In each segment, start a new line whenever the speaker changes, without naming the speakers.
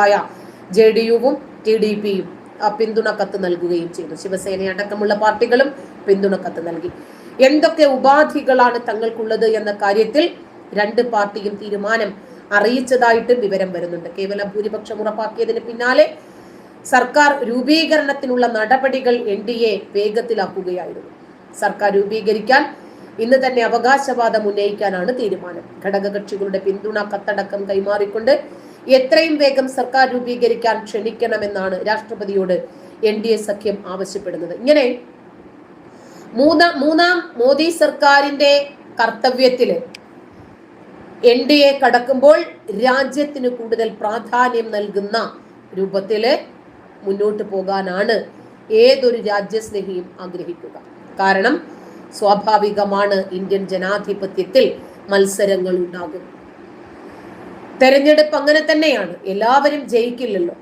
ായ J D യുവും T D പിയും പിന്തുണ കത്ത് നൽകുകയും ചെയ്തു. ശിവസേന അടക്കമുള്ള പാർട്ടികളും പിന്തുണ കത്ത് നൽകി. എന്തൊക്കെ ഉപാധികളാണ് തങ്ങൾക്കുള്ളത് എന്ന കാര്യത്തിൽ രണ്ട് പാർട്ടിയും തീരുമാനം അറിയിച്ചതായിട്ടും വിവരം വരുന്നുണ്ട്. കേവല ഭൂരിപക്ഷം ഉറപ്പാക്കിയതിന് പിന്നാലെ സർക്കാർ രൂപീകരണത്തിനുള്ള നടപടികൾ എൻ ഡി എ വേഗത്തിലാക്കുകയായിരുന്നു. സർക്കാർ രൂപീകരിക്കാൻ ഇന്ന് തന്നെ അവകാശവാദം ഉന്നയിക്കാനാണ് തീരുമാനം. ഘടകകക്ഷികളുടെ പിന്തുണ കത്തടക്കം കൈമാറിക്കൊണ്ട് എത്രയും വേഗം സർക്കാർ രൂപീകരിക്കാൻ ക്ഷണിക്കണമെന്നാണ് രാഷ്ട്രപതിയോട് എൻ ഡി എ സഖ്യം ആവശ്യപ്പെടുന്നത്. ഇങ്ങനെ മൂന്നാം മൂന്നാം മോദി സർക്കാരിന്റെ കർത്തവ്യത്തിൽ എൻ ഡി എ കടക്കുമ്പോൾ രാജ്യത്തിന് കൂടുതൽ പ്രാധാന്യം നൽകുന്ന രൂപത്തിൽ മുന്നോട്ട് പോകാനാണ് ഏതൊരു രാജ്യസ്നേഹിയും ആഗ്രഹിക്കുക. കാരണം സ്വാഭാവികമാണ് ഇന്ത്യൻ ജനാധിപത്യത്തിൽ മത്സരങ്ങൾ ഉണ്ടാകും. തെരഞ്ഞെടുപ്പ് അങ്ങനെ തന്നെയാണ്. എല്ലാവരും ജയിക്കില്ലല്ലോ.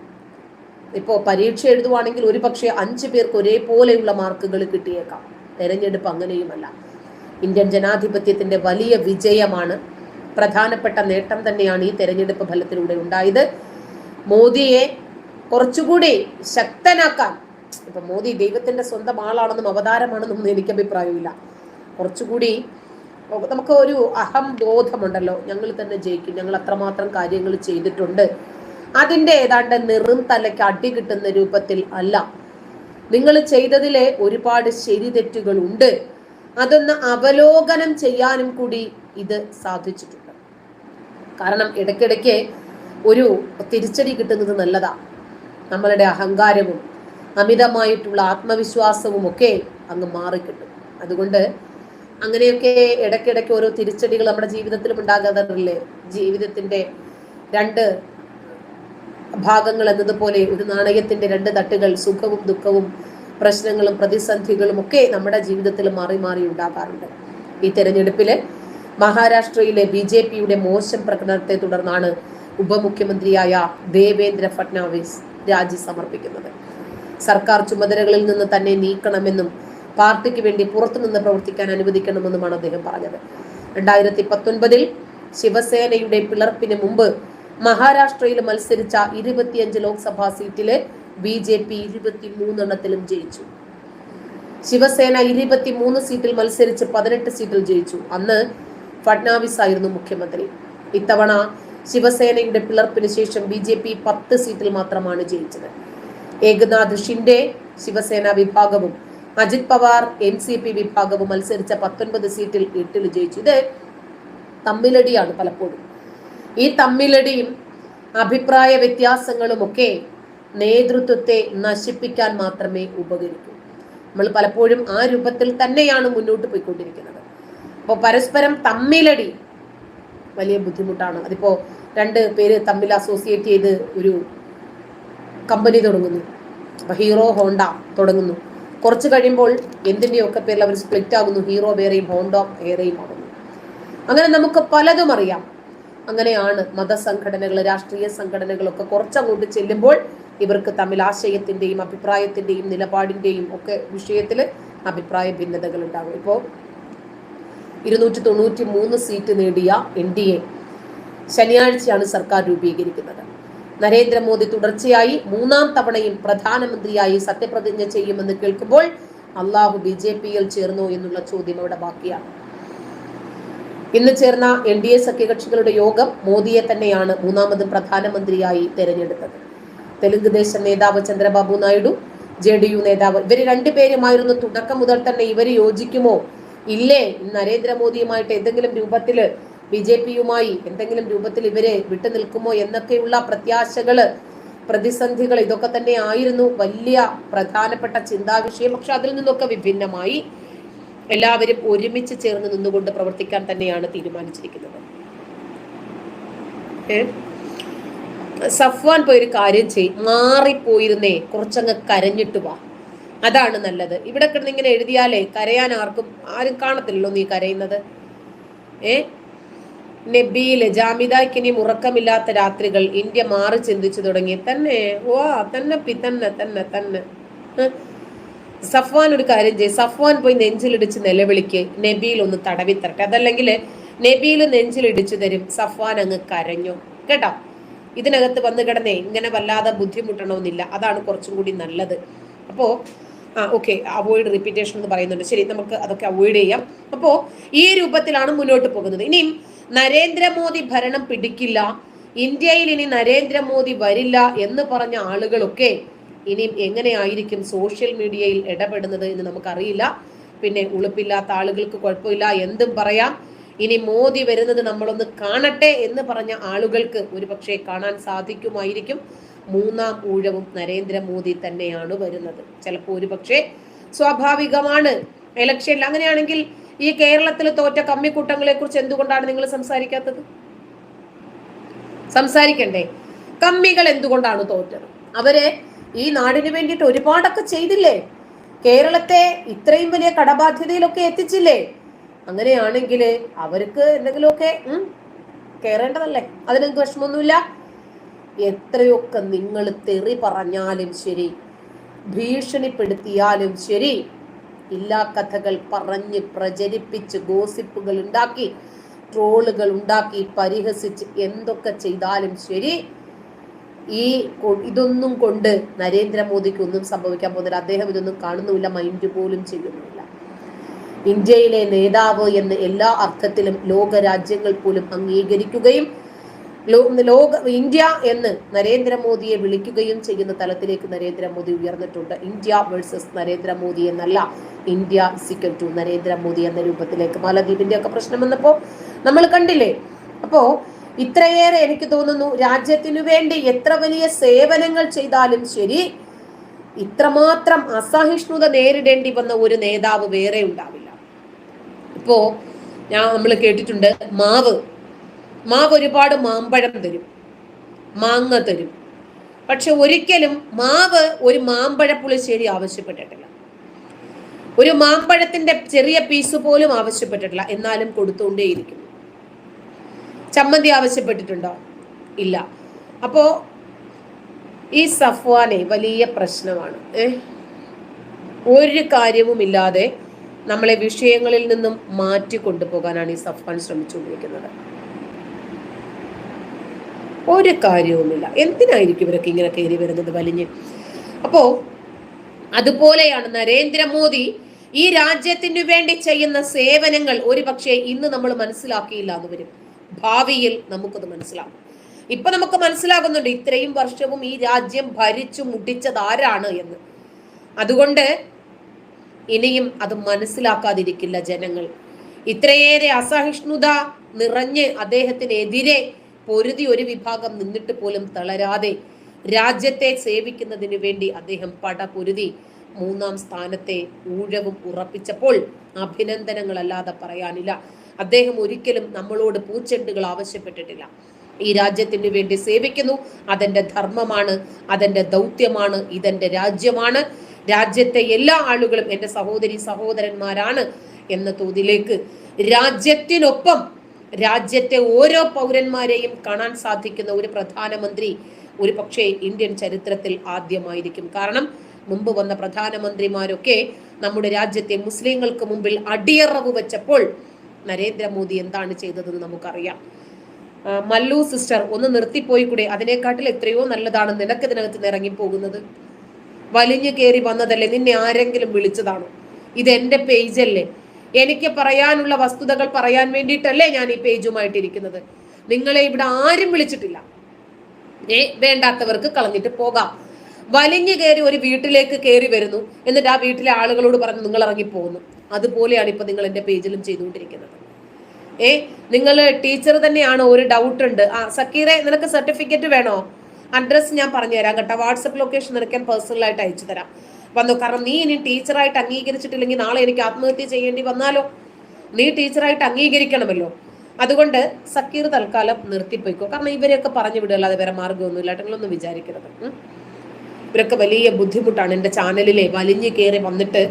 ഇപ്പോൾ പരീക്ഷ എഴുതുവാണെങ്കിൽ ഒരു പക്ഷേ അഞ്ചു പേർക്ക് ഒരേപോലെയുള്ള മാർക്കുകൾ കിട്ടിയേക്കാം. തെരഞ്ഞെടുപ്പ് അങ്ങനെയുമല്ല. ഇന്ത്യൻ ജനാധിപത്യത്തിന്റെ വലിയ വിജയമാണ്. പ്രധാനപ്പെട്ട നേട്ടം തന്നെയാണ് ഈ തെരഞ്ഞെടുപ്പ് ഫലത്തിലൂടെ ഉണ്ടായത്. മോദിയെ കുറച്ചുകൂടി ശക്തനാക്കാൻ ഇപ്പൊ മോദി ദൈവത്തിന്റെ സ്വന്തം ആളാണെന്നും അവതാരമാണെന്നും എനിക്ക് അഭിപ്രായമില്ല കുറച്ചുകൂടി നമുക്ക് ഒരു അഹം ബോധമുണ്ടല്ലോ ഞങ്ങൾ തന്നെ ജയിക്കും. ഞങ്ങൾ അത്രമാത്രം കാര്യങ്ങൾ ചെയ്തിട്ടുണ്ട്. അതിന്റെ ഏതാണ്ട് നിറും തലയ്ക്ക് അടി കിട്ടുന്ന രൂപത്തിൽ അല്ല. നിങ്ങൾ ചെയ്തതിലെ ഒരുപാട് ശരി തെറ്റുകൾ ഉണ്ട് അതൊന്ന് അവലോകനം ചെയ്യാനും കൂടി ഇത് സാധിച്ചിട്ടുണ്ട്. കാരണം ഇടയ്ക്കിടയ്ക്ക് ഒരു തിരിച്ചടി കിട്ടുന്നത് നല്ലതാ. നമ്മളുടെ അഹങ്കാരവും അമിതമായിട്ടുള്ള ആത്മവിശ്വാസവും ഒക്കെ അങ്ങ് മാറിക്കിട്ടും. അതുകൊണ്ട് അങ്ങനെയൊക്കെ ഇടയ്ക്കിടയ്ക്ക് ഓരോ തിരിച്ചടികൾ നമ്മുടെ ജീവിതത്തിലും ഉണ്ടാകാറില്ലേ? ജീവിതത്തിന്റെ രണ്ട് ഭാഗങ്ങൾ എന്നതുപോലെ ഒരു നാണയത്തിന്റെ രണ്ട് തട്ടുകൾ സുഖവും ദുഃഖവും പ്രശ്നങ്ങളും പ്രതിസന്ധികളും ഒക്കെ നമ്മുടെ ജീവിതത്തിൽ മാറി മാറി ഉണ്ടാകാറുണ്ട്. ഈ തെരഞ്ഞെടുപ്പിൽ മഹാരാഷ്ട്രയിലെ ബി ജെ പിയുടെ മോശം പ്രകടനത്തെ തുടർന്നാണ് ഉപമുഖ്യമന്ത്രിയായ ദേവേന്ദ്ര ഫട്നാവിസ് രാജി സമർപ്പിക്കുന്നത്. സർക്കാർ ചുമതലകളിൽ നിന്ന് തന്നെ നീക്കണമെന്നും പാർട്ടിക്ക് വേണ്ടി പുറത്തുനിന്ന് പ്രവർത്തിക്കാൻ അനുവദിക്കണമെന്നുമാണ് അദ്ദേഹം പറഞ്ഞത്. രണ്ടായിരത്തി പത്തൊൻപതിൽ ശിവസേനയുടെ പിളർപ്പിന് മുമ്പ് മഹാരാഷ്ട്രയിൽ മത്സരിച്ച ഇരുപത്തിയഞ്ച് ലോക്സഭാ സീറ്റിൽ ബി ജെ പി ഇരുപത്തി മൂന്നെണ്ണത്തിലും ജയിച്ചു. ശിവസേന ഇരുപത്തിമൂന്ന് സീറ്റിൽ മത്സരിച്ച് പതിനെട്ട് സീറ്റിൽ ജയിച്ചു. അന്ന് ഫഡ്നാവിസ് ആയിരുന്നു മുഖ്യമന്ത്രി. ഇത്തവണ ശിവസേനയുടെ പിളർപ്പിന് ശേഷം ബി ജെ പി പത്ത് സീറ്റിൽ മാത്രമാണ് ജയിച്ചത്. ഏകനാഥ് ഷിൻഡെ ശിവസേന വിഭാഗവും Ajit Pawar N C P വിഭാഗവും മത്സരിച്ച പത്തൊൻപത് സീറ്റിൽ എട്ടിൽ ജയിച്ചു. ഇത് തമ്മിലടിയാണ് പലപ്പോഴും. ഈ തമ്മിലടിയും അഭിപ്രായ വ്യത്യാസങ്ങളും ഒക്കെ നേതൃത്വത്തെ നശിപ്പിക്കാൻ മാത്രമേ ഉപകരിക്കൂ. നമ്മൾ പലപ്പോഴും ആ രൂപത്തിൽ തന്നെയാണ് മുന്നോട്ട് പോയിക്കൊണ്ടിരിക്കുന്നത്. അപ്പോൾ പരസ്പരം തമ്മിലടി വലിയ ബുദ്ധിമുട്ടാണ്. അതിപ്പോൾ രണ്ട് പേര് തമ്മിൽ അസോസിയേറ്റ് ചെയ്ത് ഒരു കമ്പനി തുടങ്ങുന്നു. അപ്പോൾ ഹീറോ ഹോണ്ട തുടങ്ങുന്നു. കുറച്ച് കഴിയുമ്പോൾ എന്തിന്റെയൊക്കെ പേരിൽ അവർ സ്പ്ലിറ്റ് ആകുന്നു? ഹീറോ വേറെയും ഹോണ്ടോ വേറെയും ആകുന്നു. അങ്ങനെ നമുക്ക് പലതും അറിയാം. അങ്ങനെയാണ് മതസംഘടനകൾ രാഷ്ട്രീയ സംഘടനകളൊക്കെ കുറച്ചങ്ങോട്ട് ചെല്ലുമ്പോൾ ഇവർക്ക് തമ്മിൽ ആശയത്തിന്റെയും അഭിപ്രായത്തിന്റെയും നിലപാടിന്റെയും ഒക്കെ വിഷയത്തിൽ അഭിപ്രായ ഭിന്നതകൾ ഉണ്ടാകും. ഇപ്പോൾ ഇരുന്നൂറ്റി തൊണ്ണൂറ്റി മൂന്ന് സീറ്റ് നേടിയ എൻ ഡി എ ശനിയാഴ്ചയാണ് സർക്കാർ രൂപീകരിക്കുന്നത്. നരേന്ദ്രമോദി തുടർച്ചയായി മൂന്നാം തവണയും പ്രധാനമന്ത്രിയായി സത്യപ്രതിജ്ഞ ചെയ്യുമെന്ന് കേൾക്കുമ്പോൾ അള്ളാഹു ബി ജെ പിയിൽ ചേർന്നു എന്നുള്ള ചോദ്യം അവിടെ ബാക്കിയാണ്. ഇന്ന് ചേർന്ന എൻ ഡി എ സഖ്യകക്ഷികളുടെ യോഗം മോദിയെ തന്നെയാണ് മൂന്നാമതും പ്രധാനമന്ത്രിയായി തെരഞ്ഞെടുത്തത്. തെലുങ്ക് ദേശം നേതാവ് Chandrababu Naidu J D U നേതാവ് ഇവർ രണ്ടുപേരുമായിരുന്നു തുടക്കം മുതൽ തന്നെ ഇവർ യോജിക്കുമോ? ഇല്ലേ? നരേന്ദ്രമോദിയുമായിട്ട് എന്തെങ്കിലും രൂപത്തിൽ ബി ജെ പിയുമായി എന്തെങ്കിലും രൂപത്തിൽ ഇവരെ വിട്ടു നിൽക്കുമോ എന്നൊക്കെയുള്ള പ്രത്യാശകൾ പ്രതിസന്ധികൾ ഇതൊക്കെ തന്നെ ആയിരുന്നു. വലിയ പ്രധാനപ്പെട്ട ചിന്താവിഷയം. പക്ഷെ അതിൽ നിന്നൊക്കെ വിഭിന്നമായി എല്ലാവരും ഒരുമിച്ച് ചേർന്ന് നിന്നുകൊണ്ട് പ്രവർത്തിക്കാൻ തന്നെയാണ് തീരുമാനിച്ചിരിക്കുന്നത്. സഫ്വാൻ പോയൊരു കാര്യം ചെയ്. മാറിപ്പോയിരുന്നേ. കുറച്ചങ്ങ് കരഞ്ഞിട്ട് വാ. അതാണ് നല്ലത്. ഇവിടെ കിടന്ന് ഇങ്ങനെ എഴുതിയാലേ കരയാൻ ആർക്കും ആരും കാണത്തില്ലല്ലോ നീ കരയുന്നത്. ഏ? നബീൽ ജാമിതായ്ക്ക് ഇനി ഉറക്കമില്ലാത്ത രാത്രികൾ ഇന്ത്യ മാറി ചിന്തിച്ചു തുടങ്ങി. തന്നെ വാ തന്നെ പി തന്നെ തന്നെ തന്നെ. സഫ്വാൻ ഒരു കാര്യം ചെയ്യും. സഫ്വാൻ പോയി നെഞ്ചിലിടിച്ച് നിലവിളിക്ക്. നബിയിൽ ഒന്ന് തടവി തരട്ടെ അതല്ലെങ്കിൽ നബിയിൽ നെഞ്ചിലിടിച്ചു തരും. സഫ്വാൻ അങ്ങ് കരഞ്ഞു. കേട്ടോ? ഇതിനകത്ത് വന്നു കിടന്നേ ഇങ്ങനെ വല്ലാതെ ബുദ്ധിമുട്ടണമെന്നില്ല. അതാണ് കുറച്ചും കൂടി നല്ലത്. അപ്പോൾ ആ ഓക്കെ അവോയ്ഡ് റിപ്പീറ്റേഷൻ എന്ന് പറയുന്നുണ്ട്. ശരി നമുക്ക് അതൊക്കെ അവോയ്ഡ് ചെയ്യാം. അപ്പോൾ ഈ രൂപത്തിലാണ് മുന്നോട്ട് പോകുന്നത്. ഇനിയും നരേന്ദ്രമോദി ഭരണം പിടിക്കില്ല ഇന്ത്യയിൽ ഇനി നരേന്ദ്രമോദി വരില്ല എന്ന് പറഞ്ഞ ആളുകളൊക്കെ ഇനിയും എങ്ങനെയായിരിക്കും സോഷ്യൽ മീഡിയയിൽ ഇടപെടുന്നത് എന്ന് നമുക്കറിയില്ല. പിന്നെ ഉളുപ്പില്ലാത്ത ആളുകൾക്ക് കുഴപ്പമില്ല എന്തും പറയാം. ഇനി മോദി വരുന്നത് നമ്മളൊന്ന് കാണട്ടെ എന്ന് പറഞ്ഞ ആളുകൾക്ക് ഒരുപക്ഷെ കാണാൻ സാധിക്കുമായിരിക്കും. മൂന്നാം ഊഴവും നരേന്ദ്രമോദി തന്നെയാണ് വരുന്നത്. ചിലപ്പോൾ ഒരു പക്ഷേ സ്വാഭാവികമാണ് ഇലക്ഷനിൽ അങ്ങനെയാണെങ്കിൽ ഈ കേരളത്തിൽ തോറ്റ കമ്മിക്കൂട്ടങ്ങളെ കുറിച്ച് എന്തുകൊണ്ടാണ് നിങ്ങൾ സംസാരിക്കാത്തത്? സംസാരിക്കണ്ടേ. കമ്മികൾ എന്തുകൊണ്ടാണ് തോറ്റത്? അവരെ ഈ നാടിന് വേണ്ടിയിട്ട് ഒരുപാടൊക്കെ ചെയ്തില്ലേ? കേരളത്തെ ഇത്രയും വലിയ കടബാധ്യതയിലൊക്കെ എത്തിച്ചില്ലേ? അങ്ങനെയാണെങ്കിൽ അവർക്ക് എന്തെങ്കിലുമൊക്കെ കയറേണ്ടതല്ലേ അതിനെന്ത് വിഷമമൊന്നുമില്ല. എത്രയൊക്കെ നിങ്ങൾ തെറി പറഞ്ഞാലും ശരി ഭീഷണിപ്പെടുത്തിയാലും ശരി ഇല്ലാ കഥകൾ പറഞ്ഞ് പ്രചരിപ്പിച്ച് ഗോസിപ്പുകൾ ഉണ്ടാക്കി ട്രോളുകൾ ഉണ്ടാക്കി പരിഹസിച്ച് എന്തൊക്കെ ചെയ്താലും ശരി ഈ ഇതൊന്നും കൊണ്ട് നരേന്ദ്രമോദിക്ക് ഒന്നും സംഭവിക്കാൻ പോകുന്നില്ല. അദ്ദേഹം ഇതൊന്നും കാണുന്നുമില്ല മൈൻഡ് പോലും ചെയ്യുന്നില്ല ഇന്ത്യയിലെ നേതാവ് എന്ന് എല്ലാ അർത്ഥത്തിലും ലോക രാജ്യങ്ങൾ പോലും അംഗീകരിക്കുകയും ലോക ഇന്ത്യ എന്ന് നരേന്ദ്രമോദിയെ വിളിക്കുകയും ചെയ്യുന്ന തലത്തിലേക്ക് നരേന്ദ്രമോദി ഉയർന്നിട്ടുണ്ട്. ഇന്ത്യ വേഴ്സസ് നരേന്ദ്രമോദി എന്നല്ല ഇന്ത്യ സിക്കൽ ടു നരേന്ദ്രമോദി എന്ന രൂപത്തിലേക്ക്. മാലദ്വീപിന്റെ ഒക്കെ പ്രശ്നം വന്നപ്പോ നമ്മൾ കണ്ടില്ലേ? അപ്പോ ഇത്രയേറെ എനിക്ക് തോന്നുന്നു രാജ്യത്തിനു വേണ്ടി എത്ര വലിയ സേവനങ്ങൾ ചെയ്താലും ശരി ഇത്രമാത്രം അസഹിഷ്ണുത നേരിടേണ്ടി വന്ന ഒരു നേതാവ് വേറെ ഉണ്ടാവില്ല. ഇപ്പോ ഞാൻ നമ്മൾ കേട്ടിട്ടുണ്ട് മാവ്. മാവ് ഒരുപാട് മാമ്പഴം തരും. മാങ്ങ തരും. പക്ഷെ ഒരിക്കലും മാവ് ഒരു മാമ്പഴ പുളിശ്ശേരി ആവശ്യപ്പെട്ടിട്ടില്ല. ഒരു മാമ്പഴത്തിന്റെ ചെറിയ പീസ് പോലും ആവശ്യപ്പെട്ടിട്ടില്ല. എന്നാലും കൊടുത്തുകൊണ്ടേയിരിക്കും ചമ്മന്തി ആവശ്യപ്പെട്ടിട്ടുണ്ടോ? ഇല്ല. അപ്പോ ഈ സഫ്വാനെ വലിയ പ്രശ്നമാണ്. ഏഹ് ഒരു കാര്യവുമില്ലാതെ നമ്മളെ വിഷയങ്ങളിൽ നിന്നും മാറ്റി കൊണ്ടുപോകാനാണ് ഈ സഫ്വാൻ ശ്രമിച്ചുകൊണ്ടിരിക്കുന്നത്. ഒരു കാര്യവുമില്ല. എന്തിനായിരിക്കും ഇവരൊക്കെ ഇങ്ങനെ കയറി വരുന്നത് വലിഞ്ഞ്? അപ്പോ അതുപോലെയാണ് നരേന്ദ്രമോദി ഈ രാജ്യത്തിനു വേണ്ടി ചെയ്യുന്ന സേവനങ്ങൾ ഒരു പക്ഷേ ഇന്ന് നമ്മൾ മനസ്സിലാക്കിയില്ല എന്ന് വരും. ഭാവിയിൽ നമുക്കത് മനസ്സിലാകും ഇപ്പൊ നമുക്ക് മനസ്സിലാകുന്നുണ്ട് ഇത്രയും വർഷവും ഈ രാജ്യം ഭരിച്ചു മുട്ടിച്ചത് ആരാണ് എന്ന്. അതുകൊണ്ട് ഇനിയും അത് മനസ്സിലാക്കാതിരിക്കില്ല ജനങ്ങൾ. ഇത്രയേറെ അസഹിഷ്ണുത നിറഞ്ഞ് അദ്ദേഹത്തിനെതിരെ പൊരുതി ഒരു വിഭാഗം നിന്നിട്ട് പോലും തളരാതെ രാജ്യത്തെ സേവിക്കുന്നതിന് വേണ്ടി അദ്ദേഹം പട പൊരുതി മൂന്നാം സ്ഥാനത്തെ ഊഴവും ഉറപ്പിച്ചപ്പോൾ അഭിനന്ദനങ്ങളല്ലാതെ പറയാനില്ല. അദ്ദേഹം ഒരിക്കലും നമ്മളോട് പൂച്ചെണ്ടുകൾ ആവശ്യപ്പെട്ടിട്ടില്ല. ഈ രാജ്യത്തിന് വേണ്ടി സേവിക്കുന്നു. അതെന്റെ ധർമ്മമാണ്. അതെന്റെ ദൗത്യമാണ്. ഇതെന്റെ രാജ്യമാണ്. രാജ്യത്തെ എല്ലാ ആളുകളും എന്റെ സഹോദരി സഹോദരന്മാരാണ് എന്ന തോതിലേക്ക് രാജ്യത്തിനൊപ്പം രാജ്യത്തെ ഓരോ പൗരന്മാരെയും കാണാൻ സാധിക്കുന്ന ഒരു പ്രധാനമന്ത്രി ഒരു പക്ഷേ ഇന്ത്യൻ ചരിത്രത്തിൽ ആദ്യമായിരിക്കും. കാരണം മുമ്പ് വന്ന പ്രധാനമന്ത്രിമാരൊക്കെ നമ്മുടെ രാജ്യത്തെ മുസ്ലിങ്ങൾക്ക് മുമ്പിൽ അടിയറവ് വെച്ചപ്പോൾ നരേന്ദ്രമോദി എന്താണ് ചെയ്തതെന്ന് നമുക്കറിയാം. മല്ലു സിസ്റ്റർ ഒന്ന് നിർത്തിപ്പോയി കൂടെ. അതിനെക്കാട്ടിൽ എത്രയോ നല്ലതാണ് നിനക്ക് ഇതിനകത്ത് നിന്ന് ഇറങ്ങിപ്പോകുന്നത്. വലിഞ്ഞു കയറി വന്നതല്ലേ? നിന്നെ ആരെങ്കിലും വിളിച്ചതാണോ? ഇത് എന്റെ പേജല്ലേ? എനിക്ക് പറയാനുള്ള വസ്തുതകൾ പറയാൻ വേണ്ടിയിട്ടല്ലേ ഞാൻ ഈ പേജുമായിട്ടിരിക്കുന്നത് നിങ്ങളെ ഇവിടെ ആരും വിളിച്ചിട്ടില്ല. ഏ വേണ്ടാത്തവർക്ക് കളഞ്ഞിട്ട് പോകാം. വലിഞ്ഞു കയറി ഒരു വീട്ടിലേക്ക് കയറി വരുന്നു. എന്നിട്ട് ആ വീട്ടിലെ ആളുകളോട് പറഞ്ഞ് നിങ്ങൾ ഇറങ്ങി പോകുന്നു അതുപോലെയാണ് ഇപ്പൊ നിങ്ങൾ എന്റെ പേജിലും ചെയ്തുകൊണ്ടിരിക്കുന്നത്. ഏ നിങ്ങൾ ടീച്ചർ തന്നെയാണ്? ഒരു ഡൗട്ട് ഉണ്ട്. ആ സക്കീറെ നിനക്ക് സർട്ടിഫിക്കറ്റ് വേണോ? അഡ്രസ്സ് ഞാൻ പറഞ്ഞുതരാം കേട്ടോ. വാട്സപ്പ് ലൊക്കേഷൻ നിനക്ക് ഞാൻ പേഴ്സണലായിട്ട് അയച്ചു തരാം വന്നു. കാരണം നീ ഇനി ടീച്ചറായിട്ട് അംഗീകരിച്ചിട്ടില്ലെങ്കിൽ നാളെ എനിക്ക് ആത്മഹത്യ ചെയ്യേണ്ടി വന്നാലോ? നീ ടീച്ചറായിട്ട് അംഗീകരിക്കണമല്ലോ. അതുകൊണ്ട് സക്കീർ തൽക്കാലം നിർത്തിപ്പോയിക്കോ. കാരണം ഇവരെയൊക്കെ പറഞ്ഞു വിടുക അല്ലാതെ വേറെ മാർഗമൊന്നുമില്ല നിങ്ങളൊന്നും വിചാരിക്കരുത്. ഇവരൊക്കെ വലിയ ബുദ്ധിമുട്ടാണ്. എന്റെ ചാനലിലെ വലിഞ്ഞു കയറി വന്നിട്ട്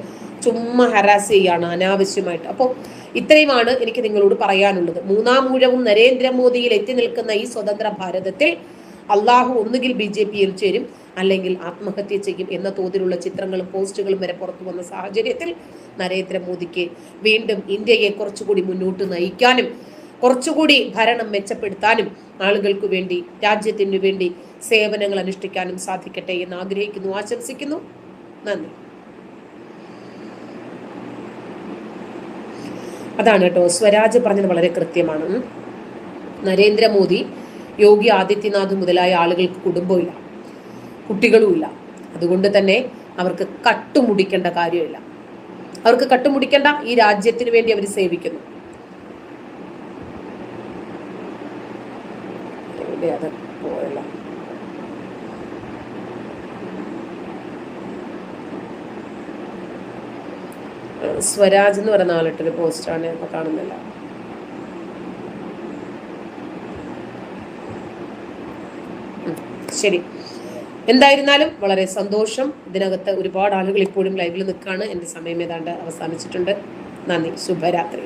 ചുമ്മാ ഹരാസ് ചെയ്യാണ് അനാവശ്യമായിട്ട്. അപ്പോൾ ഇത്രയുമാണ് എനിക്ക് നിങ്ങളോട് പറയാനുള്ളത്. മൂന്നാം ഊഴവും നരേന്ദ്രമോദിയിൽ എത്തി നിൽക്കുന്ന ഈ സ്വതന്ത്ര ഭാരതത്തിൽ അള്ളാഹു ഒന്നുകിൽ ബി ജെ പിയിൽ ചേരും. അല്ലെങ്കിൽ ആത്മഹത്യ ചെയ്യും എന്ന തോതിലുള്ള ചിത്രങ്ങളും പോസ്റ്റുകളും വരെ പുറത്തു വന്ന സാഹചര്യത്തിൽ നരേന്ദ്രമോദിക്ക് വീണ്ടും ഇന്ത്യയെ കുറച്ചുകൂടി മുന്നോട്ട് നയിക്കാനും കുറച്ചുകൂടി ഭരണം മെച്ചപ്പെടുത്താനും ആളുകൾക്ക് വേണ്ടി രാജ്യത്തിനു വേണ്ടി സേവനങ്ങൾ അനുഷ്ഠിക്കാനും സാധിക്കട്ടെ എന്ന് ആഗ്രഹിക്കുന്നു. ആശംസിക്കുന്നു. നന്ദി. അതാണ് കേട്ടോ. സ്വരാജ് പറഞ്ഞത് വളരെ കൃത്യമാണ്. നരേന്ദ്രമോദി യോഗി ആദിത്യനാഥ് മുതലായ ആളുകൾക്ക് കുടുംബമില്ല. കുട്ടികളുമില്ല. അതുകൊണ്ട് തന്നെ അവർക്ക് കട്ടുമുടിക്കേണ്ട കാര്യമില്ല. അവർക്ക് കട്ടുമുടിക്കേണ്ട ഈ രാജ്യത്തിന് വേണ്ടി അവർ സേവിക്കുന്നു. സ്വരാജ് എന്ന് പറയുന്ന ആളിട്ടൊരു പോസ്റ്റാണ് ഇപ്പൊ കാണുന്നില്ല. ശരി. എന്തായിരുന്നാലും വളരെ സന്തോഷം. ഇതിനകത്ത് ഒരുപാട് ആളുകൾ ഇപ്പോഴും ലൈവിൽ നിൽക്കുകയാണ് എന്റെ സമയം ഏതാണ്ട് അവസാനിച്ചിട്ടുണ്ട്. നന്ദി. ശുഭരാത്രി.